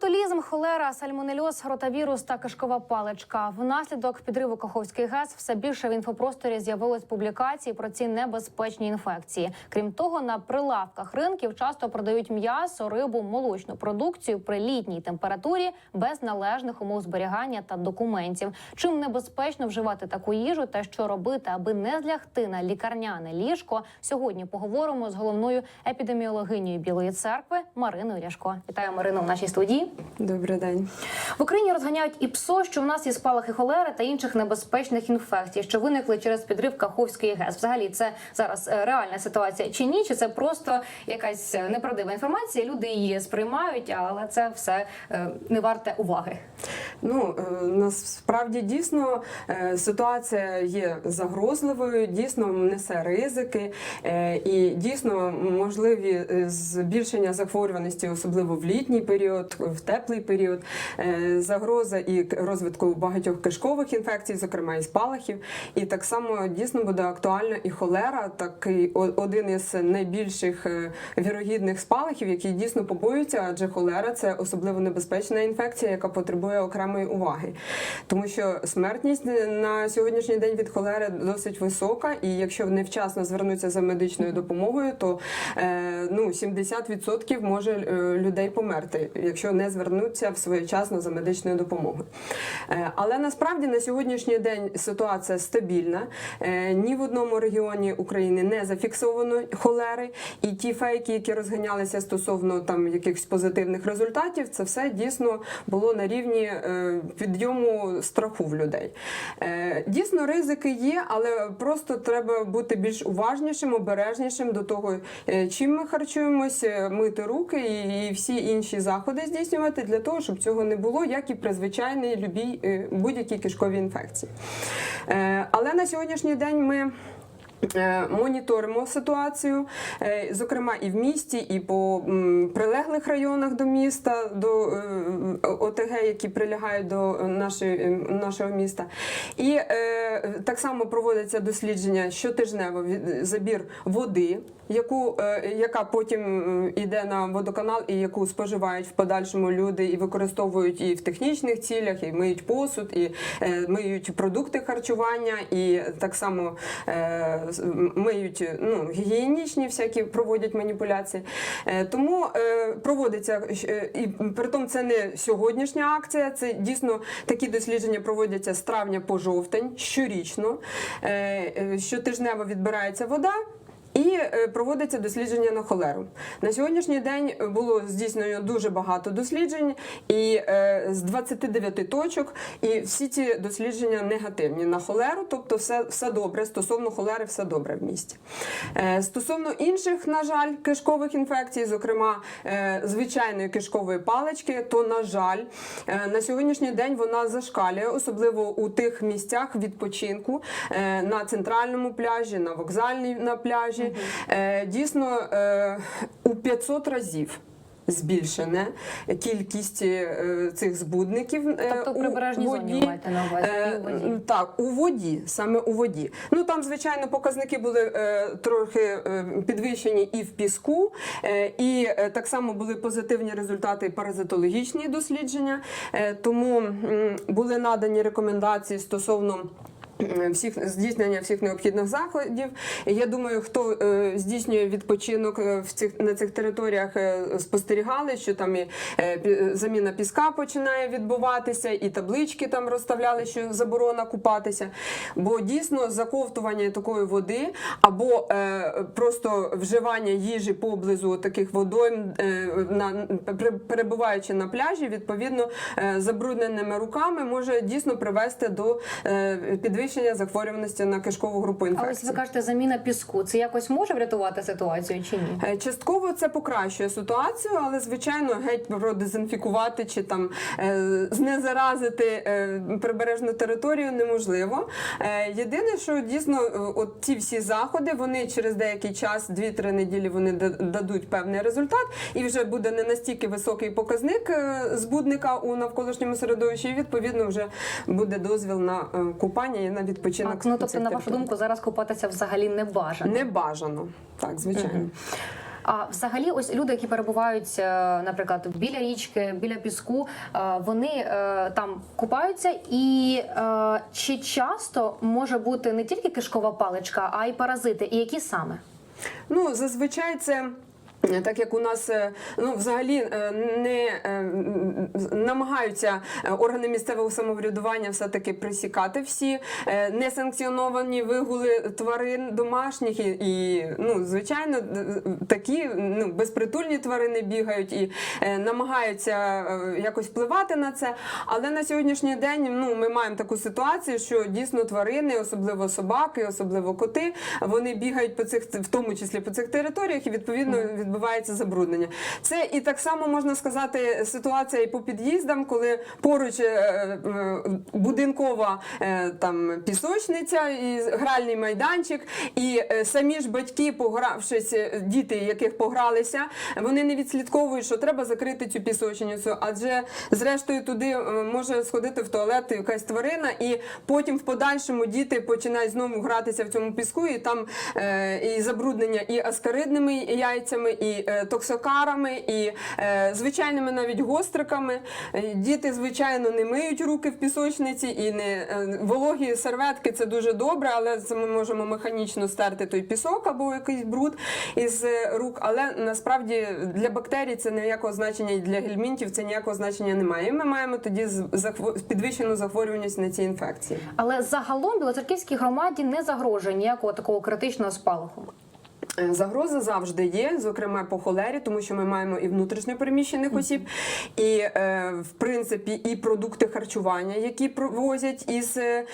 Ботулізм, холера, сальмонельоз, ротавірус та кишкова паличка. Внаслідок підриву Каховський ГЕС все більше в інфопросторі з'явилось публікацій про ці небезпечні інфекції. Крім того, на прилавках ринків часто продають м'ясо, рибу, молочну продукцію при літній температурі без належних умов зберігання та документів. Чим небезпечно вживати таку їжу та що робити, аби не злягти на лікарняне ліжко. Сьогодні поговоримо з головною епідеміологинею Білої церкви Мариною Ляшко. Вітаю Марину в нашій студії. Добрий день. В Україні розганяють і ПСО, що в нас є спалахи холери та інших небезпечних інфекцій, що виникли через підрив Каховської ГЕС. Взагалі, це зараз е, реальна ситуація чи ні? Чи це просто якась е, неправдива інформація? Люди її сприймають, але це все е, не варте уваги. Ну насправді дійсно ситуація є загрозливою, дійсно несе ризики, і дійсно можливі збільшення захворюваності, особливо в літній період, в теплий період, е, загроза і розвитку багатьох кишкових інфекцій, зокрема і спалахів. І так само дійсно буде актуальна і холера, такий один із найбільших е, вірогідних спалахів, які дійсно побоюються, адже холера це особливо небезпечна інфекція, яка потребує окремої уваги. Тому що смертність на сьогоднішній день від холери досить висока, і якщо невчасно звернуться за медичною допомогою, то е, ну 70% може людей померти, якщо не звернуться своєчасно за медичною допомогою. Е, але насправді на сьогоднішній день ситуація стабільна. Е, ні в одному регіоні України не зафіксовано холери, і ті фейки, які розганялися стосовно там якихось позитивних результатів, це все дійсно було на рівні е, підйому страху в людей. Дійсно, ризики є, але просто треба бути більш уважнішим, обережнішим до того, чим ми харчуємось, е, мити руки і, всі інші заходи здійснювати для того, щоб цього не було, як і при звичайній е, будь-якій кишковій інфекції. Е, але на сьогоднішній день ми. Е, Моніторимо ситуацію, е, зокрема і в місті, і по прилеглих районах до міста, до е, ОТГ, які прилягають до нашої, нашого міста. І так само проводяться дослідження щотижнево забір води, яку, яка потім йде на водоканал і яку споживають в подальшому люди і використовують і в технічних цілях, і миють посуд, і миють продукти харчування, і так само миють ну, гігієнічні всякі проводять маніпуляції. Е, тому е, проводиться е, і притом це не сьогоднішня акція, це дійсно такі дослідження проводяться з травня по жовтень щорічно. Е, е, Щотижнево відбирається вода. І е, проводиться дослідження на холеру. На сьогоднішній день було здійснено дуже багато досліджень, і е, з 29 точок, і всі ці дослідження негативні на холеру, тобто все, все добре. Стосовно холери, все добре в місті. Е, стосовно інших, на жаль, кишкових інфекцій, зокрема звичайної кишкової палички, то на жаль, на сьогоднішній день вона зашкалює, особливо у тих місцях відпочинку на центральному пляжі, на вокзальній на пляжі. Е, Дійсно е, у 500 разів. Збільшена кількість е, цих збудників Тобто в у прибережній зоні воді. маєте на увазі, і у воді. Так, у воді, саме у воді. Ну там, звичайно, показники були трохи підвищені і в піску, і так само були позитивні результати паразитологічні дослідження. Тому були надані рекомендації стосовно. Всіх здійснення всіх необхідних заходів. Я думаю, хто е, здійснює відпочинок е, в цих на цих територіях, е, спостерігали, що там і заміна піска починає відбуватися, і таблички там розставляли, що заборона купатися. Бо дійсно заковтування такої води або просто вживання їжі поблизу таких водойм, на перебуваючи на пляжі, відповідно забрудненими руками може дійсно привести до е, підвищення захворюваності на кишкову групу А ось ви кажете, заміна піску. Це якось може врятувати ситуацію чи ні? Е, Частково це покращує ситуацію, але звичайно геть продезінфікувати чи там е, знезаразити е, прибережну територію неможливо. Єдине, що дійсно, от ці всі заходи, вони через деякий час, 2-3 неділі, вони дадуть певний результат, і вже буде не настільки високий показник збудника у навколишньому середовищі, і відповідно вже буде дозвіл на купання і на відпочинок. А, ну тобто, на вашу думку, зараз купатися взагалі не бажано. Не бажано, так звичайно. А взагалі, ось люди, які перебувають, е, наприклад, біля річки, біля піску, е, вони е, там купаються, і чи часто може бути не тільки кишкова паличка, а й паразити, і які саме? Ну, зазвичай це. Так як у нас е, ну взагалі е, не е, намагаються органи місцевого самоврядування все таки присікати всі несанкціоновані вигули тварин домашніх і, і ну звичайно такі ну безпритульні тварини бігають і намагаються якось впливати на це. Але на сьогоднішній день ну ми маємо таку ситуацію, що дійсно тварини, особливо собаки, особливо коти, вони бігають по цих в тому числі по цих територіях, і відповідно відбувається забруднення. Це і так само можна сказати ситуація і по під'їздам, коли поруч е, е, будинкова е, там пісочниця і гральний майданчик, і самі ж батьки, погравшись, діти, яких погралися, вони не відслідковують, що треба закрити цю пісочницю, адже зрештою туди може сходити в туалет якась тварина, і потім в подальшому діти починають знову гратися в цьому піску, і там і забруднення і аскаридними яйцями, і е, токсокарами, і е, звичайними навіть гостриками. Е, Діти, звичайно, не миють руки в пісочниці і не вологі серветки це дуже добре, але це ми можемо механічно стерти той пісок або якийсь бруд із рук. Але насправді для бактерій це ніякого значення і для гельмінтів це ніякого значення немає. І ми маємо тоді підвищену захворюваність на ці інфекції. Але загалом Білоцерківській громаді не загрожує ніякого такого критичного спалаху. Е, Загроза завжди є, зокрема по холері, тому що ми маємо і внутрішньопереміщених осіб, і е, в принципі і продукти харчування, які провозять із е,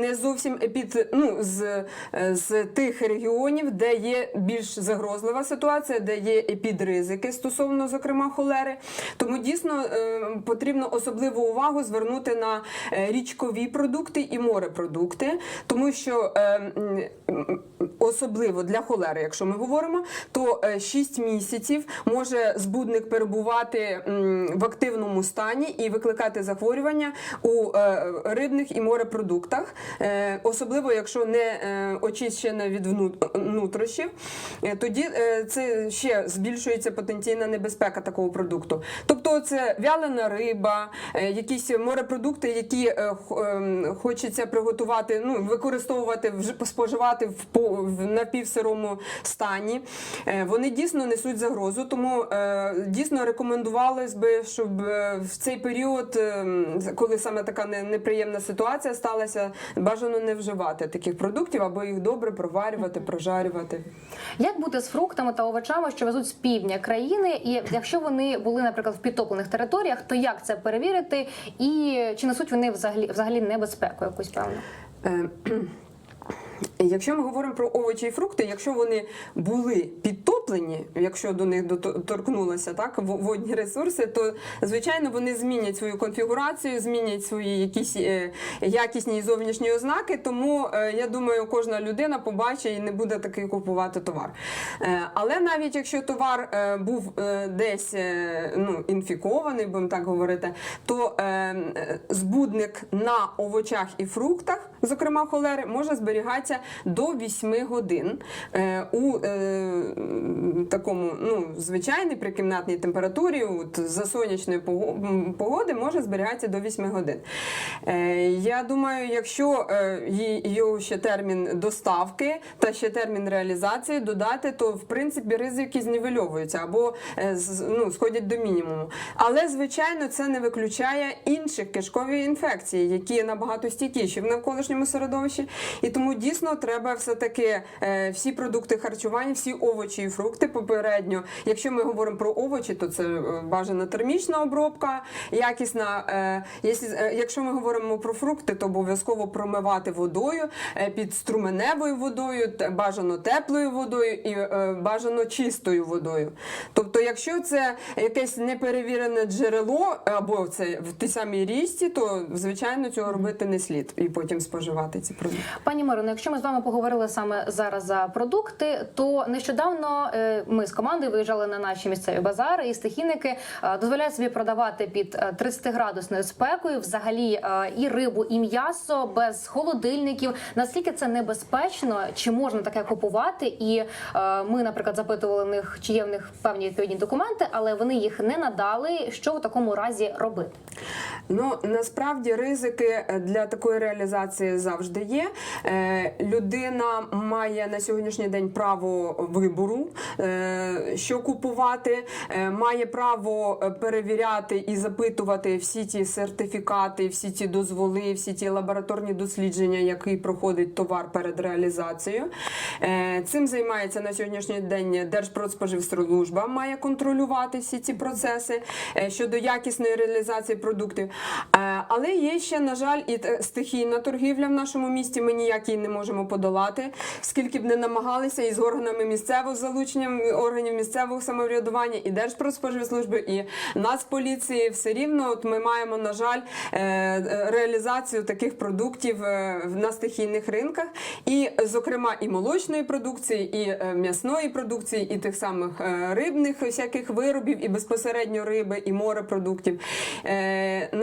не зовсім під ну з, з тих регіонів, де є більш загрозлива ситуація, де є підризики стосовно зокрема холери. Тому дійсно потрібно особливу увагу звернути на річкові продукти і морепродукти, тому що особливо для холери, якщо ми говоримо, то 6 місяців може збудник перебувати в активному стані і викликати захворювання у е, рибних і морепродуктах, Е, особливо якщо не е, очищена від вну- нутрощів, Е, тоді е, це ще збільшується потенційна небезпека такого продукту. Тобто це вялена риба, е, якісь морепродукти, які е, ем, хочеться приготувати, ну використовувати споживати в по- в напівсирому стані. Е, Вони дійсно несуть загрозу, тому е, дійсно рекомендувалось би, щоб е, в цей період, коли саме така неприємна ситуація сталася, бажано не вживати таких продуктів або їх добре проварювати, прожарювати. Як бути з фруктами та овочами, що везуть з півдня країни, і якщо вони були, наприклад, в підтоплених територіях, то як це перевірити, і чи несуть вони взагалі взагалі небезпеку якусь певну? Якщо ми говоримо про овочі і фрукти, якщо вони були підтоплені, якщо до них дото- торкнулося так водні ресурси, то звичайно вони змінять свою конфігурацію, змінять свої якісь е, якісні і зовнішні ознаки. Тому е, я думаю, кожна людина побачить і не буде такий купувати товар. Е, Але навіть якщо товар був десь ну, інфікований, будемо так говорити, то збудник на овочах і фруктах, зокрема холери, може зберігатися до 8 годин е, у е, такому ну, звичайній при кімнатній температурі, от, за сонячної погоди може зберігатися до 8 годин. Е, я думаю, якщо його ще термін доставки та ще термін реалізації додати, то в принципі ризики знівельовуються або ну, сходять до мінімуму. Але звичайно, це не виключає інших кишкові інфекцій, які набагато стійкіші в навколишньому середовищі. І тому дійсно треба все-таки е, всі продукти харчування, всі овочі і фрукти попередньо. Якщо ми говоримо про овочі, то це е, бажана термічна обробка, якісна. Е, якщо- ми говоримо про фрукти, то обов'язково промивати водою під струменевою водою, бажано теплою водою і бажано чистою водою. Тобто, якщо це якесь неперевірене джерело або це в тій самій річці, то звичайно цього робити не слід і потім споживати ці продукти. Пані Марино, якщо ми з вами поговорили саме зараз за продукти, то нещодавно е, ми з командою виїжджали на наші місцеві базари, і стихійники е, дозволяють собі продавати під е, 30 градусною спекою, взагалі е, і рибу, і м'ясо без холодильників. Наскільки це небезпечно? Чи можна таке купувати? І е, ми, наприклад, запитували в них, чи є в них певні відповідні документи, але вони їх не надали. Що в такому разі робити? Ну насправді ризики е, для такої реалізації завжди є. Е, людина має на сьогоднішній день право вибору, е, що купувати, має право перевіряти і запитувати всі ті сертифікати, всі ті дозволи, всі ті лабораторні дослідження, які проходить товар перед реалізацією. Цим займається на сьогоднішній день Держпродспоживслужба, має контролювати всі ці процеси щодо якісної реалізації продуктів. Е, Але є ще, на жаль, і стихійна торгівля в нашому місті. Ми ніяк її не можемо подолати, скільки б не намагалися і з органами місцевого з залученням органів місцевого самоврядування, і Держпродспоживслужби, і Нацполіції. Все рівно от ми маємо, на жаль, е, е, реалізацію таких продуктів на стихійних ринках, і, зокрема, і молочної продукції, і м'ясної продукції, і тих самих рибних всяких виробів, і безпосередньо риби, і морепродуктів.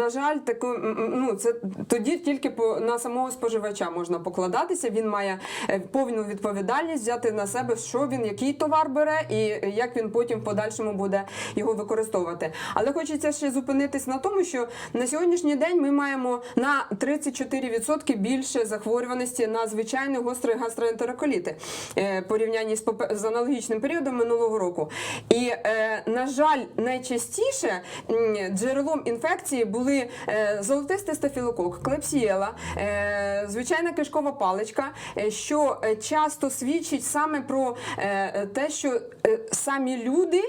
Е, на жаль, м, ну, це тоді тільки по, на самого споживача можна покладатися. Він має е, повну відповідальність взяти на себе, що він, який товар бере, і як він потім в подальшому буде його використовувати. Але хочеться ще зупинитись на тому, що на сьогоднішній день ми маємо на 34% більше захворюваності на звичайний гострий гастроентероколіти е, порівнянні з, з аналогічним періодом минулого року. І, е, на жаль, найчастіше джерелом інфекції були е, золотистий стафілокок, клепсієла, е, звичайна кишкова паличка, е, що часто свідчить саме про те, що самі люди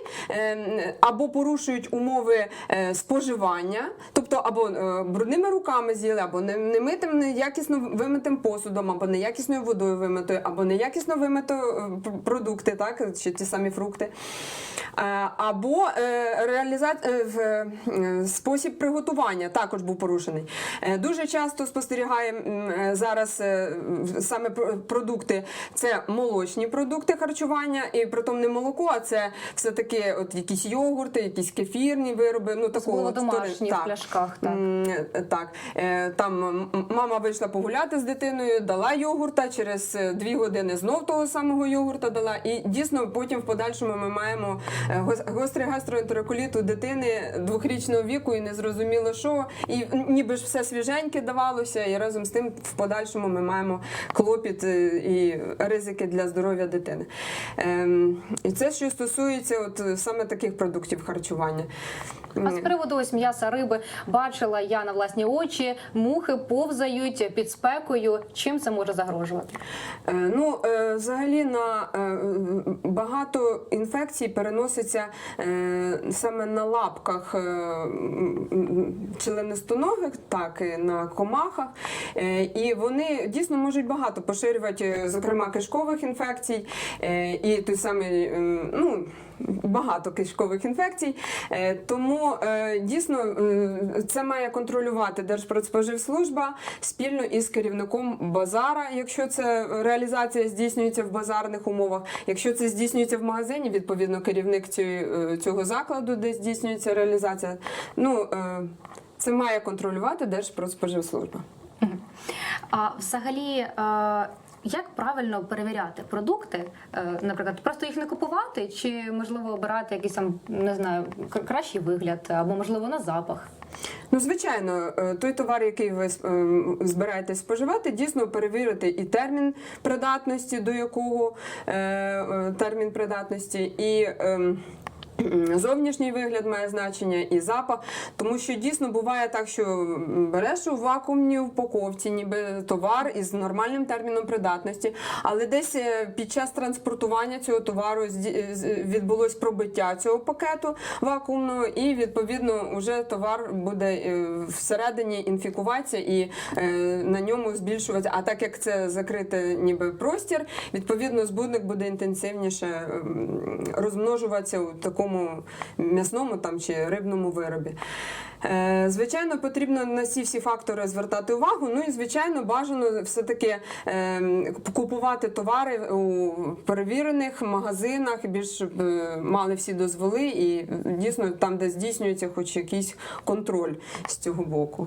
або порушують умови споживання, тобто або брудними руками з'їли, або немитим, неякісно вимитим посудом, або неякісною водою вимитою, або неякісно вимито е, продукти, так чи ті самі фрукти. Або реаліза... в, е, спосіб приготування також був порушений. Е, Дуже часто спостерігаємо е, зараз е, саме пр- продукти, це молочні продукти харчування, і притом не молоко, а це все-таки от якісь йогурти, якісь кефірні вироби. Ну такого домашні в пляшках. Так. Так, там мама вийшла погуляти з дитиною, дала йогурта, через дві години знов того самого йогурта дала. І дійсно потім в подальшому ми маємо гострий гастроентероколіт у дитини двохрічного віку і не зрозуміло що. І ніби ж все свіженьке давалося, і разом з тим в подальшому ми маємо клопіт е, і ризики для здоров'я дитини. Ем, І це що стосується от саме таких продуктів харчування. А з приводу ось м'яса риби бачила я на власні очі, мухи повзають під спекою. Чим це може загрожувати? Е, Ну, е, взагалі на багато інфекцій переноситься саме на лапках членистоногих, так і на комахах. Е, І вони дійсно можуть багато поширювати, зокрема, кишкових інфекцій е, і той самий, е, ну. Багато кишкових інфекцій, тому дійсно це має контролювати Держпродспоживслужба спільно із керівником базара, якщо це реалізація здійснюється в базарних умовах. Якщо це здійснюється в магазині, відповідно керівник цього закладу, де здійснюється реалізація. Ну це має контролювати Держпродспоживслужба. А взагалі. е, Як правильно перевіряти продукти, Е, наприклад, просто їх не купувати, чи можливо обирати якийсь там не знаю кращий вигляд, або можливо на запах? Ну, звичайно, е, той товар, який ви е, збираєтесь споживати, дійсно перевірити і термін придатності, до якого термін придатності, і. Ем, Зовнішній вигляд має значення і запах, тому що дійсно буває так, що береш у вакуумній упаковці, ніби товар із нормальним терміном придатності, але десь е, під час транспортування цього товару відбулось пробиття цього пакету вакуумного, і відповідно вже товар буде е, всередині інфікуватися і е, на ньому збільшуватися. А так як це закритий ніби простір, відповідно збудник буде інтенсивніше розмножуватися у такому м'ясному там чи рибному виробі. Е, Звичайно, потрібно на ці всі фактори звертати увагу. Ну і звичайно, бажано все-таки е, купувати товари у перевірених магазинах, більш е, мали всі дозволи, і дійсно там, де здійснюється хоч якийсь контроль з цього боку.